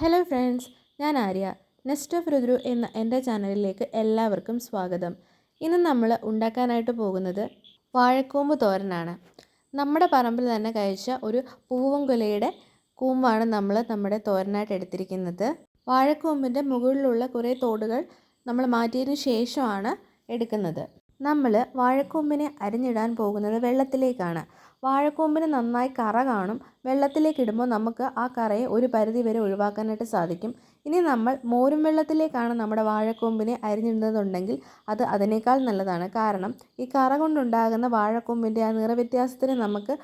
Hello friends ഞാൻ Arya. Nest of രുദ്രു എന്ന എന്റെ ചാനലിലേക്ക് എല്ലാവർക്കും സ്വാഗതം. ഇന്ന് നമ്മൾ ഉണ്ടാക്കാനായിട്ട് പോകുന്നത് വാഴക്കൂമ്പ് തോരനാണ്. നമ്മുടെ പറമ്പിൽ തന്നെ കഴിച്ച ഒരു പൂവൻകുലയുടെ കൂമ്പാണ് നമ്മൾ നമ്മുടെ തോരനായിട്ട് എടുത്തിരിക്കുന്നത്. വാഴക്കൂമ്പിന്റെ മുകളിലുള്ള കുറേ തോടുകൾ നമ്മൾ മാറ്റിയതിന് ശേഷമാണ് എടുക്കുന്നത്. നമ്മൾ വാഴക്കൂമ്പിനെ അരിഞ്ഞിടാൻ പോകുന്നത് വെള്ളത്തിലേക്കാണ്. വാഴക്കൂമ്പിന് നന്നായി കറ കാണും. വെള്ളത്തിലേക്ക് ഇടുമ്പോൾ നമുക്ക് ആ കറയെ ഒരു പരിധി വരെ ഒഴിവാക്കാനായിട്ട് സാധിക്കും. ഇനി നമ്മൾ മോരും വെള്ളത്തിലേക്കാണ് നമ്മുടെ വാഴക്കൂമ്പിനെ അരിഞ്ഞിടുന്നതുണ്ടെങ്കിൽ അത് അതിനേക്കാൾ നല്ലതാണ്. കാരണം ഈ കറ കൊണ്ടുണ്ടാകുന്ന വാഴക്കൂമ്പിന്റെ ആ നിറവ്യത്യാസത്തിന് നമുക്ക്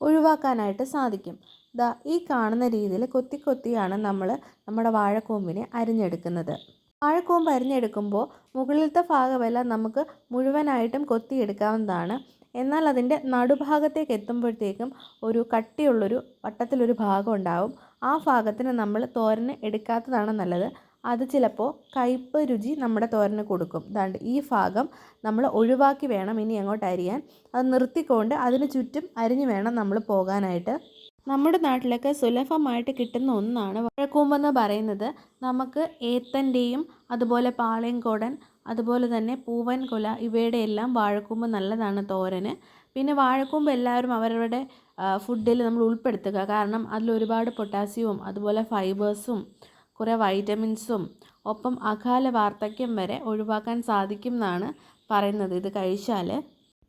ഒഴിവാക്കാനായിട്ട് സാധിക്കും. ദാ ഈ കാണുന്ന രീതിയിൽ കൊത്തി കൊത്തിയാണ് നമ്മൾ നമ്മുടെ വാഴക്കൂമ്പിനെ അരിഞ്ഞെടുക്കുന്നത്. വാഴക്കൂമ്പ് അരിഞ്ഞെടുക്കുമ്പോൾ മുകളിലത്തെ ഭാഗമെല്ലാം നമുക്ക് മുഴുവനായിട്ടും കൊത്തിയെടുക്കാവുന്നതാണ്. എന്നാൽ അതിന്റെ നടുഭാഗത്തേക്ക് എത്തുമ്പോഴത്തേക്കും ഒരു കട്ടിയുള്ളൊരു വട്ടത്തിലൊരു ഭാഗം ഉണ്ടാവും ആ ഭാഗത്തിന് നമ്മൾ തോരന് എടുക്കാത്തതാണ് നല്ലത്. അത് ചിലപ്പോൾ കയ്പ്പ് രുചി നമ്മുടെ തോരന് കൊടുക്കും. ദാണ്ട് ഈ ഭാഗം നമ്മൾ ഒഴിവാക്കി വേണം ഇനി അങ്ങോട്ട് അരിയാൻ. അത് നിർത്തിക്കൊണ്ട് അതിന് ചുറ്റും അരിഞ്ഞു വേണം നമ്മൾ പോകാനായിട്ട്. നമ്മുടെ നാട്ടിലൊക്കെ സുലഭമായിട്ട് കിട്ടുന്ന ഒന്നാണ് വഴക്കൂമ്പെന്ന് പറയുന്നത്. നമുക്ക് ഏത്തന്റെയും അതുപോലെ പാളയംകോടൻ അതുപോലെ തന്നെ പൂവൻ കുല ഇവയുടെ എല്ലാം വാഴക്കൂമ്പ് നല്ലതാണ് തോരന്. പിന്നെ വാഴക്കൂമ്പ് എല്ലാവരും അവരവരുടെ ഫുഡിൽ നമ്മൾ ഉൾപ്പെടുത്തുക. കാരണം അതിൽ ഒരുപാട് പൊട്ടാസ്യവും അതുപോലെ ഫൈബേഴ്സും കുറേ വൈറ്റമിൻസും ഒപ്പം അകാല വാർദ്ധക്യം വരെ ഒഴിവാക്കാൻ സാധിക്കും എന്നാണ് പറയുന്നത് ഇത് കഴിച്ചാൽ.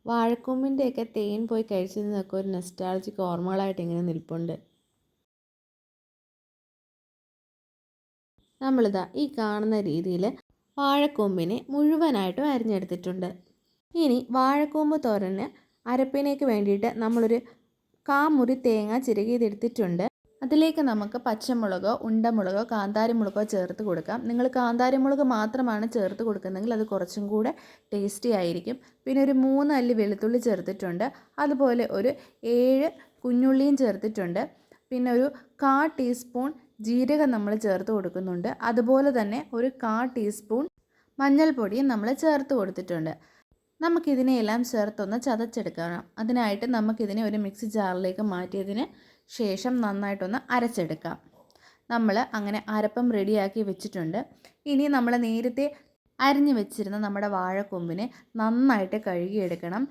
വാഴക്കൂമ്പിന്റെയൊക്കെ തേൻ പോയി കഴിച്ചതിനൊക്കെ ഒരു നെസ്റ്റാളജിക്ക് ഓർമ്മകളായിട്ട് ഇങ്ങനെ നിൽപ്പുണ്ട്. നമ്മളിതാ ഈ കാണുന്ന രീതിയിൽ വാഴക്കൂമ്പിനെ മുഴുവനായിട്ടും അരിഞ്ഞെടുത്തിട്ടുണ്ട്. ഇനി വാഴക്കൊമ്പ് തോരന് അരപ്പിനേക്ക് വേണ്ടിയിട്ട് നമ്മളൊരു കാമുറി തേങ്ങ ചിരകിയതെടുത്തിട്ടുണ്ട്. അതിലേക്ക് നമുക്ക് പച്ചമുളകോ ഉണ്ടമുളകോ കാന്താരിമുളകോ ചേർത്ത് കൊടുക്കാം. നിങ്ങൾ കാന്താരിമുളക് മാത്രമാണ് ചേർത്ത് കൊടുക്കുന്നതെങ്കിൽ അത് കുറച്ചും കൂടെ ടേസ്റ്റി ആയിരിക്കും. പിന്നെ ഒരു മൂന്ന് അല്ലി വെളുത്തുള്ളി ചേർത്തിട്ടുണ്ട്. അതുപോലെ ഒരു ഏഴ് കുഞ്ഞുള്ളിയും ചേർത്തിട്ടുണ്ട്. പിന്നെ ഒരു കാ ടീസ്പൂൺ ജീരകം നമ്മൾ ചേർത്ത് കൊടുക്കുന്നുണ്ട്. അതുപോലെ തന്നെ ഒരു കാ ടീസ്പൂൺ മഞ്ഞൾപ്പൊടിയും നമ്മൾ ചേർത്ത് കൊടുത്തിട്ടുണ്ട്. നമുക്കിതിനെയെല്ലാം ചേർത്തൊന്ന് ചതച്ചെടുക്കണം. അതിനായിട്ട് നമുക്കിതിനെ ഒരു മിക്സി ജാറിലേക്ക് മാറ്റിയതിന് ശേഷം നന്നായിട്ടൊന്ന് അരച്ചെടുക്കാം. നമ്മൾ അങ്ങനെ അരപ്പം റെഡിയാക്കി വെച്ചിട്ടുണ്ട്. ഇനി നമ്മൾ നേരത്തെ അരിഞ്ഞു വെച്ചിരുന്ന നമ്മുടെ വാഴക്കൊമ്പിനെ നന്നായിട്ട് കഴുകിയെടുക്കണം.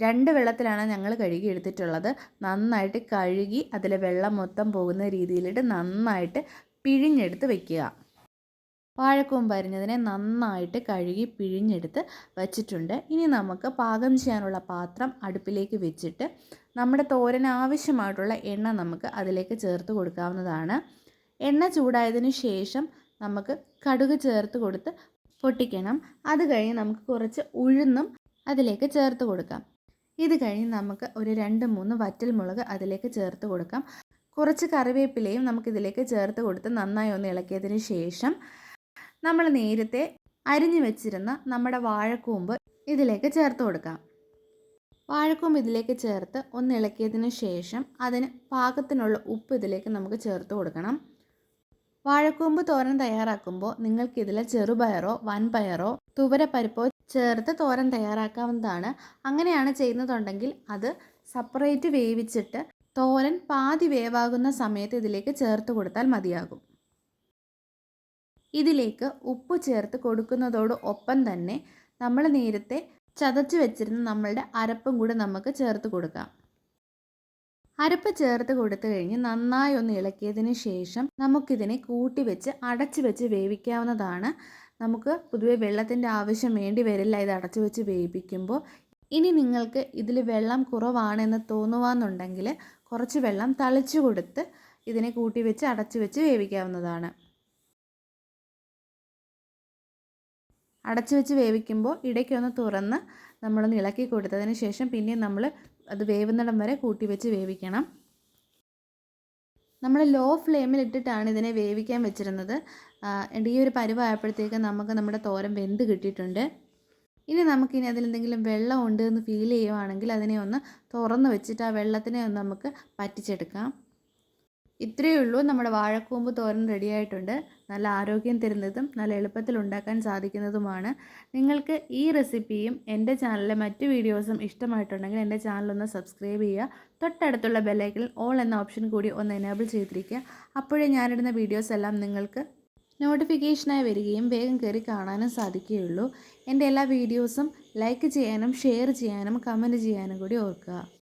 രണ്ട് വെള്ളത്തിലാണ് ഞങ്ങൾ കഴുകി എടുത്തിട്ടുള്ളത്. നന്നായിട്ട് കഴുകി അതിലെ വെള്ളം മൊത്തം പോകുന്ന രീതിയിലിട്ട് നന്നായിട്ട് പിഴിഞ്ഞെടുത്ത് വെക്കുക. വാഴക്കൂമ്പ് അരിഞ്ഞതിനെ നന്നായിട്ട് കഴുകി പിഴിഞ്ഞെടുത്ത് വച്ചിട്ടുണ്ട്. ഇനി നമുക്ക് പാകം ചെയ്യാനുള്ള പാത്രം അടുപ്പിലേക്ക് വെച്ചിട്ട് നമ്മുടെ തോരന് ആവശ്യമായിട്ടുള്ള എണ്ണ നമുക്ക് അതിലേക്ക് ചേർത്ത് കൊടുക്കാവുന്നതാണ്. എണ്ണ ചൂടായതിനു ശേഷം നമുക്ക് കടുക് ചേർത്ത് കൊടുത്ത് പൊട്ടിക്കണം. അത് കഴിഞ്ഞ് നമുക്ക് കുറച്ച് ഉഴുന്നും അതിലേക്ക് ചേർത്ത് കൊടുക്കാം. ഇത് കഴിഞ്ഞ് നമുക്ക് ഒരു രണ്ട് മൂന്ന് വറ്റൽ മുളക് അതിലേക്ക് ചേർത്ത് കൊടുക്കാം. കുറച്ച് കറിവേപ്പിലയും നമുക്കിതിലേക്ക് ചേർത്ത് കൊടുത്ത് നന്നായി ഒന്ന് ഇളക്കിയതിന് ശേഷം നമ്മൾ നേരത്തെ അരിഞ്ഞു വെച്ചിരുന്ന നമ്മുടെ വാഴക്കൂമ്പ് ഇതിലേക്ക് ചേർത്ത് കൊടുക്കാം. വാഴക്കൂമ്പ് ഇതിലേക്ക് ചേർത്ത് ഒന്ന് ഇളക്കിയതിന് ശേഷം അതിന് പാകത്തിനുള്ള ഉപ്പ് ഇതിലേക്ക് നമുക്ക് ചേർത്ത് കൊടുക്കണം. വാഴക്കൂമ്പ് തോരൻ തയ്യാറാക്കുമ്പോൾ നിങ്ങൾക്കിതിൽ ചെറുപയറോ വൻപയറോ തുവരപ്പരിപ്പോ ചേർത്ത് തോരൻ തയ്യാറാക്കാവുന്നതാണ്. അങ്ങനെയാണ് ചെയ്യുന്നതുണ്ടെങ്കിൽ അത് സെപ്പറേറ്റ് വേവിച്ചിട്ട് തോരൻ പാതി വേവാകുന്ന സമയത്ത് ഇതിലേക്ക് ചേർത്ത് കൊടുത്താൽ മതിയാകും. ഇതിലേക്ക് ഉപ്പ് ചേർത്ത് കൊടുക്കുന്നതോട് ഒപ്പം തന്നെ നമ്മൾ നേരത്തെ ചതച്ച് വെച്ചിരുന്ന നമ്മളുടെ അരപ്പും കൂടെ നമുക്ക് ചേർത്ത് കൊടുക്കാം. അരപ്പ് ചേർത്ത് കൊടുത്തു കഴിഞ്ഞ് നന്നായി ഒന്ന് ഇളക്കിയതിന് ശേഷം നമുക്കിതിനെ കൂട്ടി വെച്ച് അടച്ചു വെച്ച് വേവിക്കാവുന്നതാണ്. നമുക്ക് പൊതുവെ വെള്ളത്തിന്റെ ആവശ്യം വേണ്ടി വരില്ല ഇത് അടച്ചു വെച്ച് വേവിക്കുമ്പോൾ. ഇനി നിങ്ങൾക്ക് ഇതിൽ വെള്ളം കുറവാണെന്ന് തോന്നുവാന്നുണ്ടെങ്കിൽ കുറച്ച് വെള്ളം തളിച്ചു കൊടുത്ത് ഇതിനെ കൂട്ടി വെച്ച് അടച്ചു വെച്ച് വേവിക്കാവുന്നതാണ്. അടച്ചു വെച്ച് വേവിക്കുമ്പോൾ ഇടയ്ക്കൊന്ന് തുറന്ന് നമ്മളൊന്ന് ഇളക്കി കൊടുത്തതിന് ശേഷം പിന്നെയും നമ്മൾ അത് വേവുന്നിടം വരെ കൂട്ടി വെച്ച് വേവിക്കണം. നമ്മൾ ലോ ഫ്ലെയിമിൽ ഇട്ടിട്ടാണ് ഇതിനെ വേവിക്കാൻ വെച്ചിരുന്നത്. ഈ ഒരു പരുവായപ്പോഴത്തേക്ക് നമുക്ക് നമ്മുടെ തോരം വെന്ത് കിട്ടിയിട്ടുണ്ട്. ഇനി നമുക്കിനി അതിലെന്തെങ്കിലും വെള്ളം ഉണ്ട് എന്ന് ഫീൽ ചെയ്യുവാണെങ്കിൽ അതിനെ ഒന്ന് തുറന്ന് വെച്ചിട്ട് ആ വെള്ളത്തിനെ ഒന്ന് നമുക്ക് പറ്റിച്ചെടുക്കാം. ഇത്രയേ ഉള്ളൂ. നമ്മുടെ വാഴക്കൂമ്പ് തോരൻ റെഡിയായിട്ടുണ്ട് നല്ല ആരോഗ്യം തരുന്നതും നല്ല എളുപ്പത്തിൽ ഉണ്ടാക്കാൻ സാധിക്കുന്നതുമാണ്. നിങ്ങൾക്ക് ഈ റെസിപ്പിയും എന്റെ ചാനലിലെ മറ്റു വീഡിയോസും ഇഷ്ടമായിട്ടുണ്ടെങ്കിൽ എന്റെ ചാനലൊന്ന് സബ്സ്ക്രൈബ് ചെയ്യുക. തൊട്ടടുത്തുള്ള ബെല്ലൈക്കനിൽ ഓൾ എന്ന ഓപ്ഷൻ കൂടി ഒന്ന് എനേബിൾ ചെയ്തിരിക്കുക. അപ്പോഴേ ഞാനിടുന്ന വീഡിയോസ് എല്ലാം നിങ്ങൾക്ക് നോട്ടിഫിക്കേഷനായി വരികയും വേഗം കയറി കാണാനും സാധിക്കുകയുള്ളൂ. എന്റെ എല്ലാ വീഡിയോസും ലൈക്ക് ചെയ്യാനും ഷെയർ ചെയ്യാനും കമന്റ് ചെയ്യാനും കൂടി ഓർക്കുക.